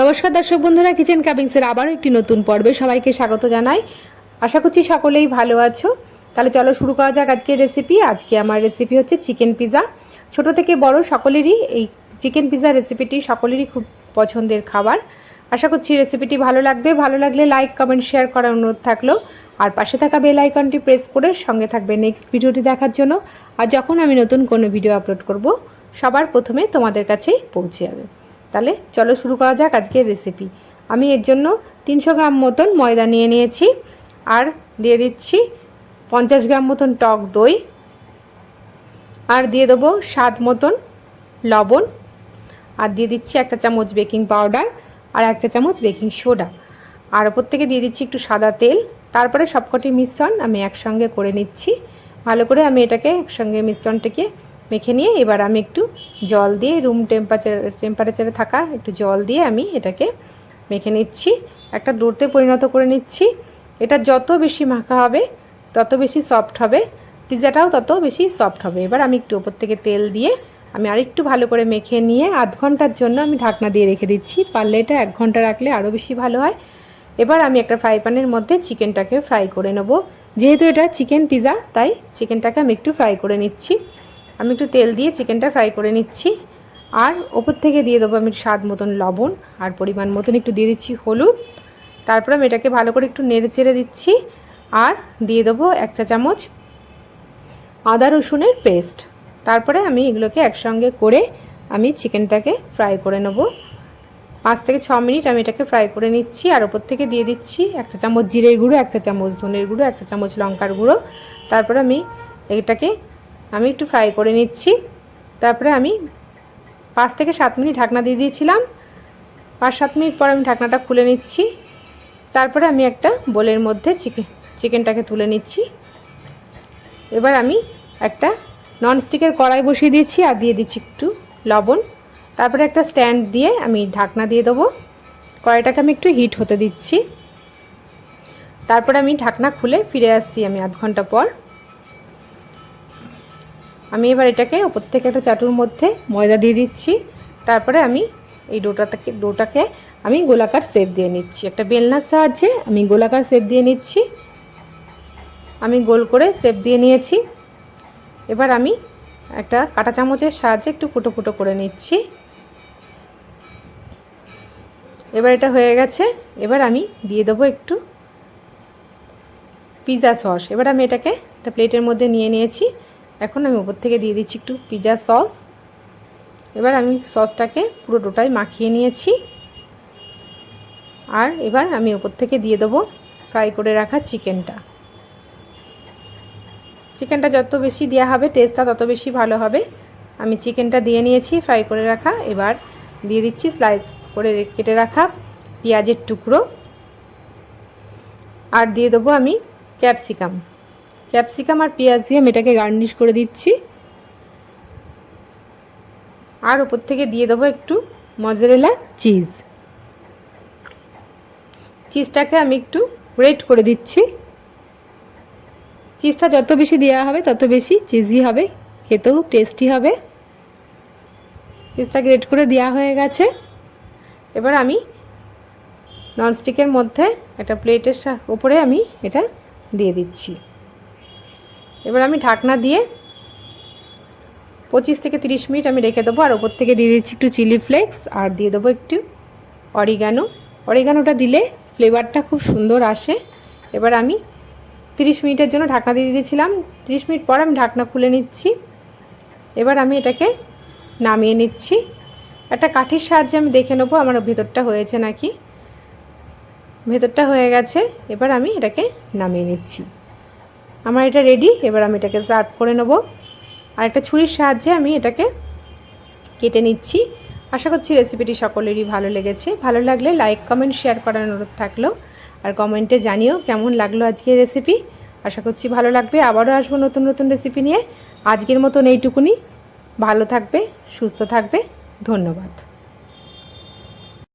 নমস্কার দর্শক বন্ধুরা কিচেন কাবিংসের আবারও একটি নতুন পর্বে সবাইকে স্বাগত জানাই। আশা করছি সকলেই ভালো আছো। তাহলে চলো শুরু করা যাক আজকের রেসিপি আজকে আমার রেসিপি হচ্ছে চিকেন পিজা ছোট থেকে বড় সকলেরই এই চিকেন পিৎজা রেসিপিটি সকলেরই খুব পছন্দের খাবার। আশা করছি রেসিপিটি ভালো লাগবে। ভালো লাগলে লাইক কমেন্ট শেয়ার করার অনুরোধ থাকল। আর পাশে থাকা বেল আইকনটি প্রেস করে সঙ্গে থাকবে নেক্সট ভিডিওটি দেখার জন্য। আর যখন আমি নতুন কোনো ভিডিও আপলোড করব, সবার প্রথমে তোমাদের কাছেই পৌঁছে যাবে। তাহলে চলো শুরু করা যাক আজকের রেসিপি আমি এর জন্য তিনশো গ্রাম মতন ময়দা নিয়ে নিয়েছি, আর দিয়ে দিচ্ছি পঞ্চাশ গ্রাম মতন টক দই, আর দিয়ে দেবো স্বাদ মতন লবণ, আর দিয়ে দিচ্ছি এক চা চামচ বেকিং পাউডার আর এক চা চামচ বেকিং সোডা আর ওপর থেকে দিয়ে দিচ্ছি একটু সাদা তেল, তারপরে সবকটি মিশ্রণ আমি একসঙ্গে করে নিচ্ছি। ভালো করে আমি এটাকে একসঙ্গে মিশ্রণটাকে মেখে নিয়ে এবার আমি একটু জল দিয়ে রুম টেম্পারেচার টেম্পারেচারে থাকা একটু জল দিয়ে আমি এটাকে মেখে নিচ্ছি। একটা ডোরতে পরিণত করে নিচ্ছি। এটা যত বেশি মাখা হবে, তত বেশি সফট হবে। পিৎজাটাও তত বেশি সফট হবে। এবার আমি একটু ওপর থেকে তেল দিয়ে আমি আরেকটু ভালো করে মেখে নিয়ে আধ ঘণ্টার জন্য আমি ঢাকনা দিয়ে রেখে দিচ্ছি। পারলে এটা এক ঘণ্টা রাখলে আরও বেশি ভালো হয়। এবার আমি একটা ফ্রাই প্যানের মধ্যে চিকেনটাকে ফ্রাই করে নেব। যেহেতু এটা চিকেন পিৎজা তাই চিকেনটাকে আমি একটু ফ্রাই করে নিচ্ছি। আমি একটু তেল দিয়ে চিকেনটা ফ্রাই করে নিচ্ছি। আর ওপর থেকে দিয়ে দেবো আমি স্বাদ মতন লবণ, আর পরিমাণ মতন একটু দিয়ে দিচ্ছি হলুদ। তারপর আমি এটাকে ভালো করে একটু নেড়ে চেড়ে দিচ্ছি। আর দিয়ে দেবো এক চা চামচ আদা রসুনের পেস্ট। তারপরে আমি এগুলোকে একসঙ্গে করে আমি চিকেনটাকে ফ্রাই করে নেব। পাঁচ থেকে ছ মিনিট আমি এটাকে ফ্রাই করে নিচ্ছি। আর ওপর থেকে দিয়ে দিচ্ছি এক চা চামচ জিরের গুঁড়ো, এক চা চামচ ধনের গুঁড়ো, এক চা চামচ লঙ্কার গুঁড়ো। তারপরে আমি এটাকে আমি একটু ফ্রাই করে নিচ্ছি। তারপরে আমি পাঁচ থেকে সাত মিনিট ঢাকনা দিয়ে দিয়েছিলাম। পাঁচ সাত মিনিট পর আমি ঢাকনাটা খুলে নিচ্ছি। তারপরে আমি একটা বোলের মধ্যে চিকেন চিকেনটাকে তুলে নিচ্ছি। এবার আমি একটা ননস্টিকের কড়াই বসিয়ে দিয়েছি আর দিয়ে দিচ্ছি একটু লবণ। তারপরে একটা স্ট্যান্ড দিয়ে আমি ঢাকনা দিয়ে দেবো। কড়াইটাকে আমি একটু হিট হতে দিচ্ছি। তারপরে আমি ঢাকনা খুলে ফিরে আসছি আমি আধ ঘণ্টা পর। আমি এবার এটাকে ওপর থেকে একটা চাটুর মধ্যে ময়দা দিয়ে দিচ্ছি। তারপরে আমি এই ডোটাটাকে, ডোটাকে আমি গোলাকার শেপ দিয়ে নিচ্ছি। একটা বেলনার সাহায্যে আমি গোলাকার শেপ দিয়ে নিচ্ছি। আমি গোল করে শেপ দিয়ে নিয়েছি। এবার আমি একটা কাঁটা চামচের সাহায্যে একটু ফুটো ফুটো করে নিচ্ছি। এবার এটা হয়ে গেছে। এবার আমি দিয়ে দেবো একটু পিৎজা সস এবার আমি এটাকে একটা প্লেটের মধ্যে নিয়ে নিয়েছি। এখন আমি উপর থেকে দিয়ে দিচ্ছি একটু পিৎজা সস। এবার আমি সসটাকে পুরো ডোটায় মাখিয়ে নিয়েছি। আর এবার আমি উপর থেকে দিয়ে দেবো ফ্রাই করে রাখা চিকেনটা। চিকেনটা যত বেশি দেওয়া হবে টেস্টটা তত বেশি ভালো হবে। আমি চিকেনটা দিয়ে নিয়েছি, ফ্রাই করে রাখা। এবার দিয়ে দিচ্ছি স্লাইস করে কেটে রাখা পেঁয়াজের টুকরো। আর দিয়ে দেবো আমি ক্যাপসিকাম ক্যাপসিকাম আর পেঁয়াজ দিয়ে আমি এটাকে গার্নিশ করে দিচ্ছি। আর ওপর থেকে দিয়ে দেবো একটু মজারেলা চিজ। চিজটাকে আমি একটু গ্রেট করে দিচ্ছি। চিজটা যত বেশি দেওয়া হবে, তত বেশি চিজি হবে, খেতেও টেস্টি হবে। চিজটা গ্রেট করে দেওয়া হয়ে গেছে। এবার আমি ননস্টিকের মধ্যে একটা প্লেটের ওপরে আমি এটা দিয়ে দিচ্ছি। এবার আমি ঢাকনা দিয়ে পঁচিশ থেকে তিরিশ মিনিট আমি রেখে দেবো, আর ওপর থেকে দিয়ে দিচ্ছি একটু চিলি ফ্লেক্স, আর দিয়ে দেবো একটু অরিগানো। অরিগানোটা দিলে ফ্লেভারটা খুব সুন্দর আসে। এবার আমি তিরিশ মিনিটের জন্য ঢাকনা দিয়ে দিয়েছিলাম। তিরিশ মিনিট পর আমি ঢাকনা খুলে নিচ্ছি। এবার আমি এটাকে নামিয়ে নিচ্ছি। একটা কাঠির সাহায্যে আমি দেখে নেব আমার ভেতরটা হয়েছে নাকি। ভেতরটা হয়ে গেছে। এবার আমি এটাকে নামিয়ে নিচ্ছি। আমার এটা রেডি এবার আমি এটাকে সার্ভ করে নেব। আর একটা ছুরির সাহায্যে আমি এটাকে কেটে নিচ্ছি। আশা করছি রেসিপিটি সকলেরই ভালো লেগেছে। ভালো লাগলে লাইক কমেন্ট শেয়ার করার অনুরোধ থাকল। আর কমেন্টে জানিও কেমন লাগল আজকের রেসিপি আশা করছি ভালো লাগবে। আবারও আসব নতুন নতুন রেসিপি নিয়ে। আজকের মতন এইটুকুনি। ভালো থাকবে, সুস্থ থাকবে। ধন্যবাদ।